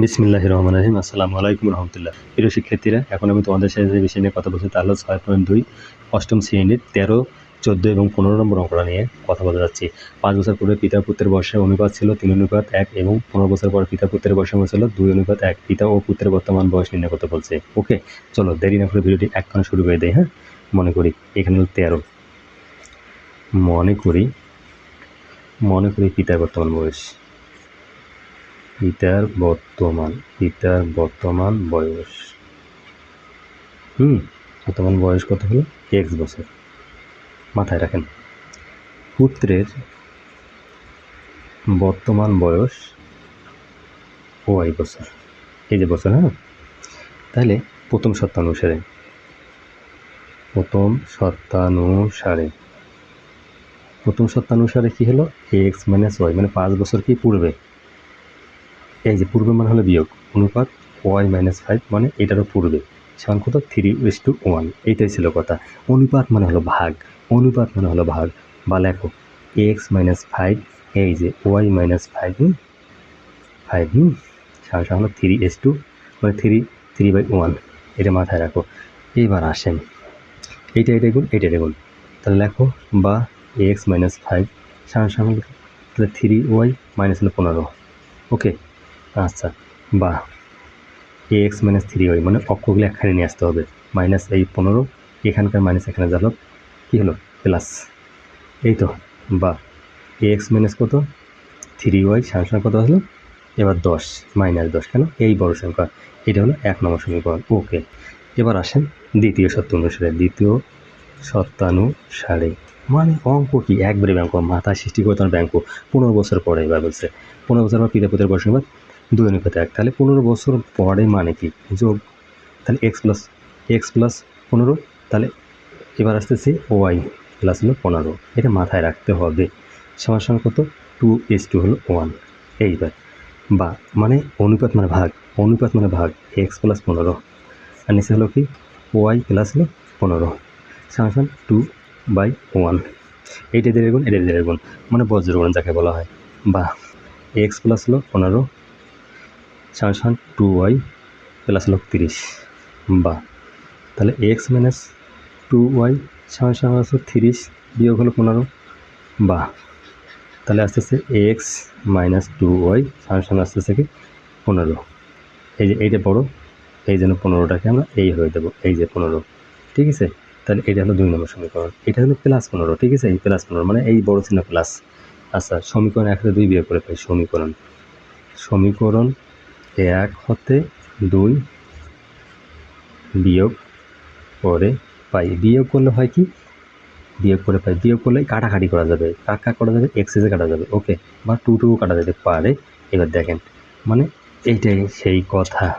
বিসমিল্লাহ রহমান রহিম। আসসালামু আলাইকুম রহমতুল্লাহ। প্রিয় শিক্ষার্থীরা, এখন আমি তোমাদের সাথে যে বিষয় নিয়ে কথা বলছি তা হলো ছয় পয়েন্ট দুই, অষ্টম শ্রেণির তেরো, চোদ্দ এবং পনেরো নম্বর অঙ্কটা নিয়ে কথা বলতে যাচ্ছি। পাঁচ বছর পূর্বে পিতা পুত্রের বয়সের অনুপাত ছিল তিন অনুপাত এক এবং পনেরো বছর পর পিতা পুত্রের বয়সের অনুপাত ছিল দুই অনুপাত এক। পিতা ও পুত্রের বর্তমান বয়স নির্ণয় করতে বলছে। ওকে, চলো দেরি না করে ভিডিওটি একখানে শুরু করে দেয় হ্যাঁ? মনে করি, এখানে হলো তেরো। মনে করি মনে করি পিতার বর্তমান বয়স। পিতার বর্তমান পিতার বর্তমান বয়স। হুম, বর্তমান বয়স কত হলো? এক্স বছর? মাথায় রাখেন। পুত্রের বর্তমান বয়স ওয়াই বছর। এই যে বছর হ্যাঁ? তাহলে প্রথম সত্তানুসারে। প্রথম সত্তানুসারে। প্রথম সত্তানুসারে কী হলো? এক্স মাইনাস ওয়াই মানে পাঁচ বছর কি পূর্বে? এই যে পূর্বে মানে হলো বিয়োগ, অনুপাত ওয়াই মাইনাস ফাইভ মানে এটারও পূর্বে। সমান কত? থ্রি ইস টু ওয়ান এইটাই ছিল কথা। অনুপাত মানে হলো ভাগ। অনুপাত মানে হলো ভাগ। বা লেখো এক্স মাইনাস ফাইভ এই যে ওয়াই মাইনাস ফাইভ ফাইভ সমান হলো থ্রি এস টু মানে থ্রি থ্রি বাই ওয়ান এটা মাথায় রাখো। এইবার আসেন। এইটা এটা গুণ, এইটা এটা গুণ। তাহলে লেখো, বা এক্স মাইনাস ফাইভ সমান সমান তাহলে থ্রি ওয়াই মাইনাস হলো পনেরো। ওকে? আচ্ছা বা এ এক্স মাইনাস থ্রি ওয়াই মানে অক্ষগুলো একখানে নিয়ে আসতে হবে। মাইনাস এই পনেরো, এখানকার মাইনাস এখানে যা হলো কী হলো? প্লাস এই তো বা এ এক্স মাইনাস কত থ্রি ওয়াই সামসাং কত হলো এবার দশ মাইনাস দশ কেন? এই বড় সংখ্যা। এটা হলো এক নম্বর সমীকরণ। ওকে এবার আসেন দ্বিতীয় সত্য অনুসারে দ্বিতীয় সত্যানুসারে মানে অঙ্ক কি? একবারে ব্যাঙ্ক মাথা সৃষ্টি করে তোমার ব্যাঙ্ক পনেরো বছর পরে এবার বলছে। পনেরো বছর পর পিতা পুত্রের বয়স দুই অনুপাত এক। তাহলে পনেরো বছর পরে মানে কি? যোগ, তাহলে এক্স প্লাস এক্স প্লাস পনেরো, তাহলে এবার আসতেছে ওয়াই প্লাস হলো পনেরো। এটা মাথায় রাখতে হবে। সমান সমান কত? টু এস টু হলো ওয়ান এইবার, বা মানে অনুপাত মানে ভাগ, অনুপাত মানে ভাগ এক্স প্লাস পনেরো। আর নিচে হলো কি? ওয়াই প্লাস হলো পনেরো। সমান টু বাই ওয়ান এইটা দেড় গুণ, এটা দেড় গুণ। মানে বজ্রগুণ যাকে বলা হয়। বা এক্স প্লাস হলো পনেরো সমান সমান টু ওয়াই প্লাস হলো তিরিশ। বা তাহলে এক্স মাইনাস টু ওয়াই সমান সমান হচ্ছে তিরিশ বিয়োগ হলো পনেরো। বা তাহলে আসতেছে এক্স মাইনাস টু ওয়াই সমান সমান আসতেছে কি? পনেরো। এই যে এইটা বড়, এই জন্য পনেরোটাকে আমরা এই হয়ে দেবো, এই যে পনেরো। ঠিক আছে? তাহলে এটা হলো দুই নম্বর সমীকরণ। এটা হলো প্লাস পনেরো, ঠিক আছে? এই প্লাস পনেরো মানে এই বড় চিহ্ন প্লাস। আচ্ছা সমীকরণ এক হতে দুই বিয়োগ করে পাই সমীকরণ। সমীকরণ এক হতে দুই বিয়োগ করে পাই। বিয়োগ করলে হয় কি? বিয়োগ করে পাই। বিয়োগ করলে কাটাকাটি করা যাবে। কাকা করা যাবে? এক্সেসে কাটা যাবে। ওকে বা টু টু কাটা যেতে পারে। এবার দেখেন। মানে এইটাই সেই কথা।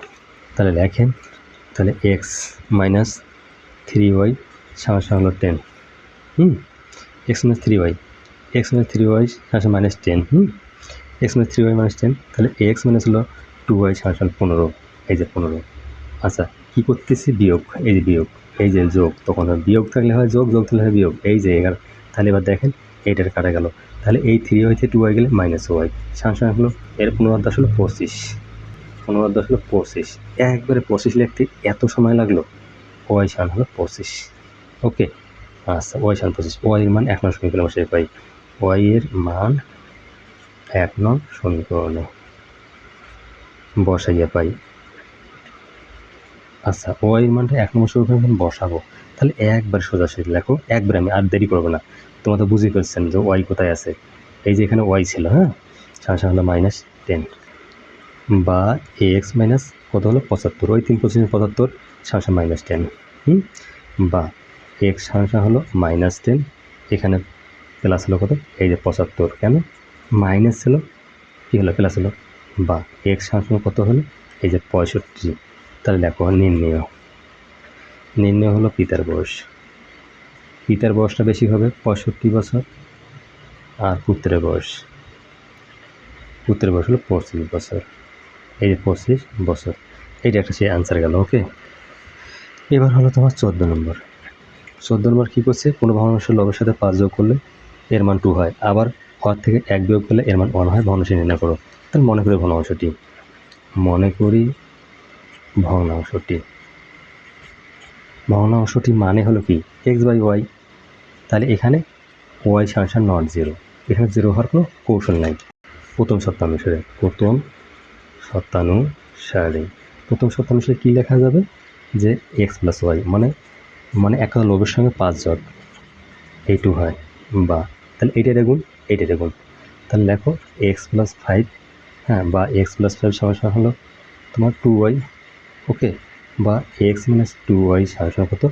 তাহলে দেখেন। তাহলে এক্স মাইনাস থ্রি ওয়াই সমস্যা হলো টেন হুম? X minus three y x minus three y সমস্যা মাইনাস টেন হুম? X minus three y minus ten তাহলে এক্স মাইনাস হলো টু ওয়াই সমস্যা পনেরো, এই যে পনেরো। আচ্ছা কী করতেছি? বিয়োগ, এই যে বিয়োগ, এই যে যোগ, তখন বিয়োগ থাকলে হয় যোগ যোগ থাকলে হয় বিয়োগ, এই যে এগারো। তাহলে এবার দেখেন, এইটার কাটা গেল। তাহলে এই থ্রি ওয়াই থেকে টু ওয়াই গেলে মাইনাস ওয়াই সমস্যা হলো, এর পনেরো দশ হলো পঁচিশ। পনেরো দশ হলো পঁচিশ। একবারে পঁচিশ লিখতে এত সময় লাগল? ওয়াই সান হলো পঁচিশ। ওকে আচ্ছা ওয়াই সান পঁচিশ। ওয়াইয়ের মান এক নং সমীকরণ বসে পাই। ওয়াইয়ের মান এক নং সমীকরণে। বসাইয়া পাই। আচ্ছা ওয়াইয়ের মানটা এক নম্বর সমীকরণ বসাবো। তাহলে একবার সোজা সোজাসুজি লেখো, একবার আমি আর দেরি করব না। তোমরা তো বুঝে ফেলছেন যে ওয়াই কোথায় আছে। এই যে এখানে ওয়াই ছিল হ্যাঁ? সাংসা হলো মাইনাস টেন বা এ এক্স মাইনাস কত হলো? পঁচাত্তর। ওই তিন পঁচিশ পঁচাত্তর সাংসা মাইনাস টেন হুম? বা এক্স সাংসা হলো মাইনাস টেন এখানে প্লাস হলো কত? এই যে পঁচাত্তর। কেন? মাইনাস ছিল, কী হলো? প্লাস হলো? বা এক্স সাংসা কত হলো? এই যে পঁয়ষট্টি। তাহলে দেখো, নির্ণয়। নির্ণয় হলো পিতার বয়স। পিতার বয়সটা বেশি হবে পঁয়ষট্টি বছর আর পুত্রের বয়স। পুত্রের বয়স হলো পঁচিশ বছর। এই যে পঁচিশ বছর। এইটা একটা সেই আনসার গেল ওকে এবার হলো তোমার চোদ্দ নম্বর। চোদ্দ নম্বর কী করছে? কোনো ভগ্নাংশের লবের সাথে পাঁচ যোগ করলে এর মান টু হয়। আবার হওয়ার থেকে এক বিয়োগ করলে এর মান ওয়ান হয়। ভগ্নাংশ নির্ণয় করো। তাহলে মনে করে ভগ্নাংশটি। মনে করি ভগ্নাংশটি। ভগ্নাংশটি মানে হলো কি? এক্স বাই ওয়াই তাহলে এখানে ওয়াই সাংসার নট জিরো এখানে জিরো হওয়ার কোনো কৌশল নাই। প্রথম সত্যানুসারে প্রথম সত্যানুসারে প্রথম সত্যানুসারে কী লেখা যাবে? যে এক্স প্লাস ওয়াই মানে মানে একটা লোভের সঙ্গে পাঁচ জট এই টু হয়, বা, তাহলে এইটার গুণ এইটার গুণ তাহলে লেখো এক্স প্লাস ফাইভ হ্যাঁ বা এক্স প্লাস ফাইভ সমস্যা হলো তোমার টু ওয়াই ওকে বা এক্স মাইনাস টু ওয়াই সমস্যা কত?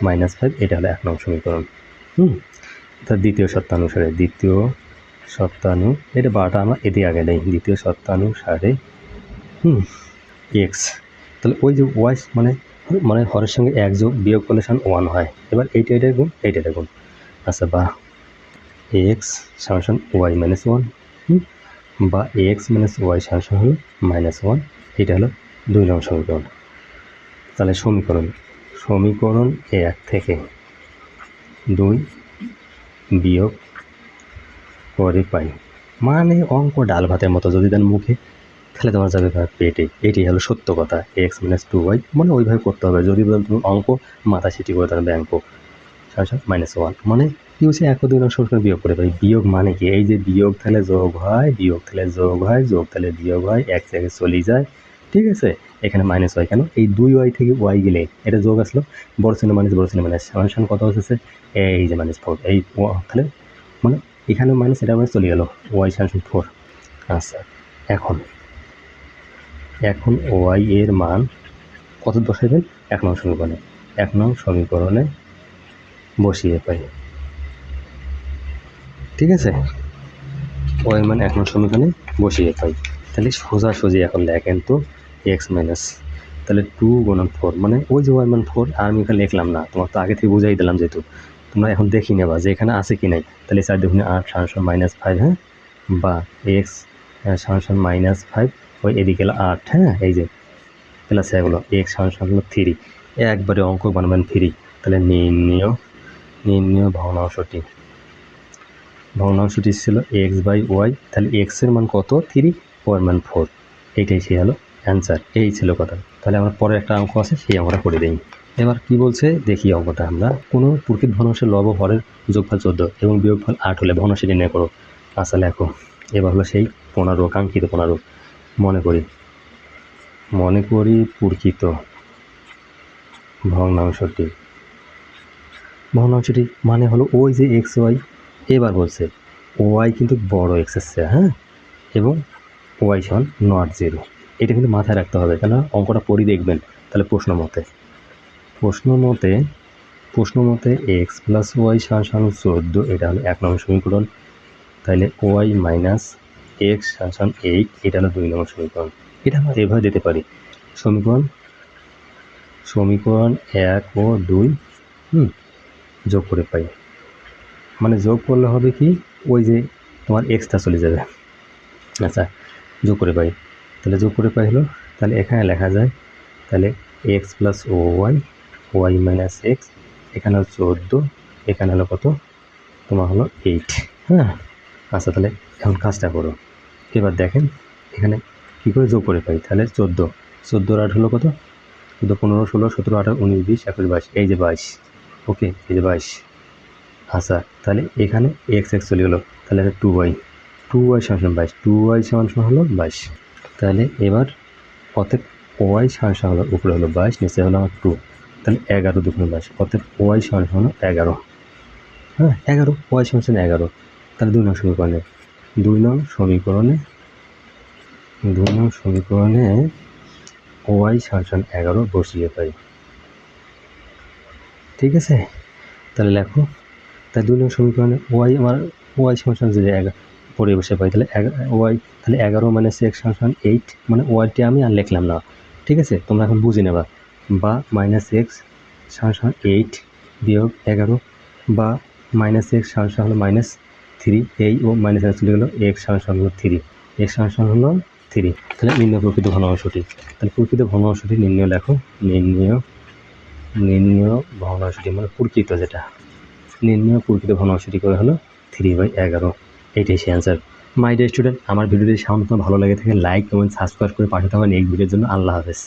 মাইনাস ফাইভ এটা হলো এক নম্বর সমীকরণ। হুম? তার দ্বিতীয় সত্যানুসারে দ্বিতীয় সত্যানু এটা বারোটা আমরা এদিকে আগে নেই, দ্বিতীয় সত্যানুসারে হুম? এক্স তাহলে ওই যে ওয়াই মানে মানে হরের সঙ্গে এক যোগ বিয়োগ করলে সমান ওয়ান হয়। এবার এইটা এটা গুণ, এইটা এটা গুণ। আচ্ছা বা এক্স সামসন ওয়াই মাইনাস ওয়ান বা এক্স মাইনাস ওয়াই সামসন হলো মাইনাস ওয়ান এটা হলো দুই নম্বর সমীকরণ। তাহলে সমীকরণ সমীকরণ এক থেকে দুই বিয়োগ করে পাই। মানে অঙ্ক ডাল ভাতের মতো যদি দেন মুখে, তাহলে তোমার যাবে পেটে। এটি হলো সত্য কথা। এক্স মাইনাস টু ওয়াই মানে ওইভাবে করতে হবে। যদি বলেন তুমি অঙ্ক মাথা সিটি করে তাহলে ব্যাঙ্ক মাইনাস ওয়ান মানে কি হচ্ছে এক দুই নম্বর সমীকরণ বিয়োগ করে পাই বিয়োগ মানে কি? এই যে বিয়োগ তাহলে যোগ হয়, বিয়োগ তাহলে যোগ হয়, যোগ তাহলে বিয়োগ হয়, এক জায়গায় চলে যায়। ঠিক আছে? এখানে মাইনাস ওয়াই কেন? এই দুই ওয়াই থেকে ওয়াই গেলে এটা যোগ আসলো। বড় চিহ্ন মাইনাস বড় চিহ্ন মাইনাস সামনে কত হচ্ছে এই যে মাইনাস ফোর এই তাহলে মানে এখানে মাইনাস এটা মানে চলে গেল। ওয়াই সামসন ফোর আচ্ছা এখন এখন ওয়াই এর মান কত বসাইবেন এক নং সমীকরণে। এক নং সমীকরণে বসিয়ে পাই। ঠিক আছে? ওয়াই মান এক নং সমীকরণে বসিয়ে পাই তাহলে সোজাসুজি এখন লেখেন তো এক্স মাইনাস তাহলে টু গুণন ফোর মানে ওই যে ওয়াই মান ফোর আর আমি এখানে লিখলাম না তোমার তো আগে থেকে বুঝাই দিলাম যেহেতু। তোমরা এখন দেখি নেবা যে এখানে আছে কি নাই। তাহলে চার দেখুন আট সাংসন মাইনাস ফাইভ হ্যাঁ? বা এক্স সাংসন মাইনাস ফাইভ ওই এদিকে আট হ্যাঁ? এই যে প্লাস এগুলো এক্স সাংসন হলো থ্রি একবারে অঙ্ক বানাবেন থ্রি তাহলে নির্ণয় নির্ণয় ভগ্নাংশটি। ভগ্নাংশটি ছিল এক্স বাই ওয়াই তাহলে এক্সের মান কত? থ্রি ওয়ার মান ফোর এইটাই সে হলো অ্যান্সার এই ছিল কথা। তাহলে আমার পরে একটা অঙ্ক আছে, সেই অঙ্কটা করে দিই। এবার কি বলছে? দেখি অঙ্কটা আমরা। কোনো প্রকৃত ভগ্নাংশের লব হরের যোগফল চোদ্দ এবং বিয়োগফল আট হলে ভগ্নাংশটি নির্ণয় করো। আচ্ছা লেখো। এবার হলো সেই পনেরো, কাঙ্ক্ষিত পনেরো। মনে করি। মনে করি প্রকৃত ভগ্নাংশটি। ভগ্নাংশটি মানে হলো ওই যে এক্স ওয়াই এবার বলছে ওয়াই কিন্তু বড় এক্স এসছে হ্যাঁ? এবং ওয়াই সমান নট জিরো এটা কিন্তু মাথায় রাখতে হবে কেন অঙ্কটা পড়ি দেখবেন, তাহলে প্রশ্ন মতে। প্রশ্ন মতে প্রশ্ন মতে এক্স প্লাস ওয়াই সমান সমান চোদ্দ, এটা হলো এক নম্বর সমীকরণ। তাহলে ওয়াই মাইনাস এক্স সমান এইট এটা হলো দুই নম্বর সমীকরণ। এটা আমরা এভাবে দিতে পারি। সমীকরণ সমীকরণ এক ও দুই, হুম, যোগ করে পাই। মানে যোগ করলে হবে কি? ওই যে তোমার এক্সটা চলে যাবে। আচ্ছা যোগ করে পাই। তাহলে যোগ করে পাই হলো, তাহলে এখানে লেখা যায়, তাহলে এক্স প্লাস ও ওয়াই ওয়াই মাইনাস এক্স এখানে হলো চোদ্দ, এখানে হলো কত? তোমার হলো এইট হ্যাঁ? আচ্ছা তাহলে এখন কাজটা করো। এবার দেখেন, এখানে কী করে যোগ করে পাই? তাহলে চোদ্দ। চোদ্দোর আট হলো কত? চোদ্দ, পনেরো, ষোলো, সতেরো, আঠারো, উনিশ, বিশ, একুশ, বাইশ। এই যে বাইশ। ওকে, এই যে বাইশ। আচ্ছা তাহলে এখানে এক্স এক্স চলে গেলো। তাহলে এটা টু ওয়াই টু ওয়াই সমান বাইশ। টু ওয়াই সমান হলো বাইশ। তাহলে এবার অতএব ওয়াই সমান হলো উপরে হলো বাইশ, নিচে হলো আমার টু তাহলে এগারো দুগুণ বাইশ। অতএব ওয়াই সমান হলো এগারো। হ্যাঁ এগারো। ওয়াই সমান এগারো। তাহলে দুই নং সমীকরণে। দুই নং সমীকরণে, দুই নং সমীকরণে ওয়াই সমান এগারো বসিয়ে পাই ঠিক আছে? তাহলে লেখো তাই দুই নং সমীকরণে ওয়াই আমার, ওয়াই সমান যদি এগারো পরে বসে পাই, তাহলে ওয়াই, তাহলে এগারো মানে এক্স সমান এইট মানে ওয়াইটি আমি আর লিখলাম না। ঠিক আছে? তোমরা এখন বুঝে নেবা। বা মাইনাস এক্স সমান এইট বিয়োগ এগারো, বা মাইনাস এক্স সমান হলো মাইনাস থ্রি, এই ও মাইনাস এক্স চলে গেলো এক্স সমান হলো থ্রি, এক্স সমান হলো থ্রি। তাহলে নির্ণয় প্রকৃত ভগ্নাংশটি তাহলে প্রকৃত ভগ্নাংশটি নির্ণয় লেখো, নির্ণয় নির্ণয় ভগ্নাংশটি মানে প্রকৃত যেটা। নির্ণয় প্রকৃত ভগ্নাংশটি করে হলো থ্রি বাই এগারো। এইটাই সে অ্যান্সার মাই ডিয়ার স্টুডেন্ট আমার ভিডিওটি সামান্য ভালো লাগে থাকে লাইক কমেন্ট সাবস্ক্রাইব করে পাঠাতে হবে নেক্সট ভিডিওর জন্য। আল্লাহ হাফেজ।